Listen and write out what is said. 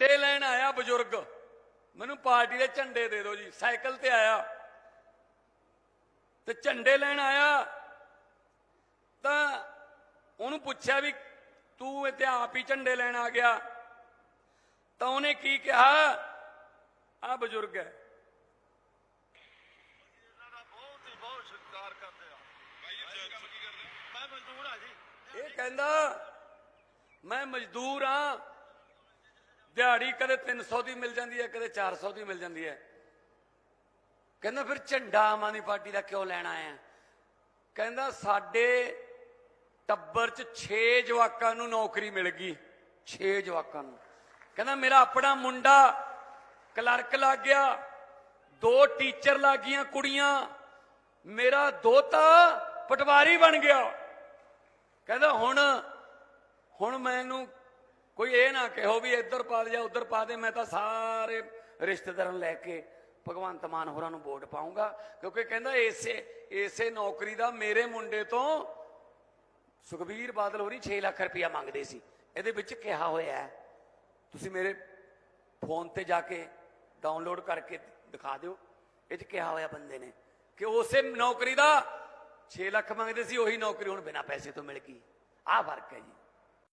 ਝੰਡੇ ਲੈਣ ਆਇਆ ਬਜ਼ੁਰਗ। ਮੈਨੂੰ ਪਾਰਟੀ ਦੇ ਝੰਡੇ ਦੇ ਦਿਓ ਜੀ, ਸਾਈਕਲ ਤੇ ਆਇਆ। ਤੇ ਝੰਡੇ ਲੈਣ ਆਇਆ। ਤਾਂ ਉਹਨੂੰ ਪੁੱਛਿਆ ਵੀ ਤੂੰ ਇੱਥੇ ਆਪ ਹੀ ਝੰਡੇ ਲੈਣ ਆ ਗਿਆ। ਤਾਂ ਉਹਨੇ ਕੀ ਕਿਹਾ? ਆ ਬਜ਼ੁਰਗ ਹੈ। ਇਹ ਕਹਿੰਦਾ, ਮੈਂ ਮਜ਼ਦੂਰ ਆ ਦਿਹਾੜੀ ਕਦੇ 300 ਦੀ ਮਿਲ ਜਾਂਦੀ ਹੈ, ਕਦੇ 400 ਦੀ ਮਿਲ ਜਾਂਦੀ ਹੈ। ਕਹਿੰਦਾ ਫਿਰ ਝੰਡਾ ਆਮ ਆਦਮੀ ਪਾਰਟੀ ਦਾ ਕਿਉਂ ਲੈਣਾ ਆਇਆ ਕਹਿੰਦਾ ਸਾਡੇ ਟੱਬਰ 'ਚ 6 ਜਵਾਕਾਂ ਨੂੰ ਨੌਕਰੀ ਮਿਲ ਗਈ 6 ਜਵਾਕਾਂ ਨੂੰ। ਕਹਿੰਦਾ ਮੇਰਾ ਆਪਣਾ ਮੁੰਡਾ ਕਲਰਕ ਲੱਗ ਗਿਆ, ਦੋ ਟੀਚਰ ਲੱਗ ਗਈਆਂ ਕੁੜੀਆਂ, ਮੇਰਾ ਦੋਤਾ ਪਟਵਾਰੀ ਬਣ ਗਿਆ। ਕਹਿੰਦਾ ਹੁਣ ਹੁਣ ਮੈਨੂੰ ਕੋਈ ਇਹ ਨਾ ਕਹੋ ਵੀ ਇੱਧਰ ਪਾ ਦੇ ਜਾਂ ਉੱਧਰ ਪਾ ਦੇ, ਮੈਂ ਤਾਂ ਸਾਰੇ ਰਿਸ਼ਤੇਦਾਰਾਂ ਨੂੰ ਲੈ ਕੇ ਭਗਵੰਤ ਮਾਨ ਹੋਰਾਂ ਨੂੰ ਵੋਟ ਪਾਉਂਗਾ ਕਿਉਂਕਿ ਕਹਿੰਦਾ ਇਸੇ ਇਸੇ ਨੌਕਰੀ ਦਾ ਮੇਰੇ ਮੁੰਡੇ ਤੋਂ ਸੁਖਬੀਰ ਬਾਦਲ ਹੋਰੀ 6 ਲੱਖ ਰੁਪਇਆ ਮੰਗਦੇ ਸੀ। ਇਹਦੇ ਵਿੱਚ ਕਿਹਾ ਹੋਇਆ ਤੁਸੀਂ ਮੇਰੇ ਫੋਨ ਤੇ ਜਾ ਕੇ ਡਾਊਨਲੋਡ ਕਰਕੇ ਦਿਖਾ ਦਿਓ। ਇਹ 'ਚ ਕਿਹਾ ਹੋਇਆ ਬੰਦੇ ਨੇ ਕਿ ਉਸੇ ਨੌਕਰੀ ਦਾ 6 ਲੱਖ ਮੰਗਦੇ ਸੀ, ਉਹੀ ਨੌਕਰੀ ਹੁਣ ਬਿਨਾਂ ਪੈਸੇ ਤੋਂ ਮਿਲ ਗਈ। ਆਹ ਫ਼ਰਕ ਹੈ ਜੀ।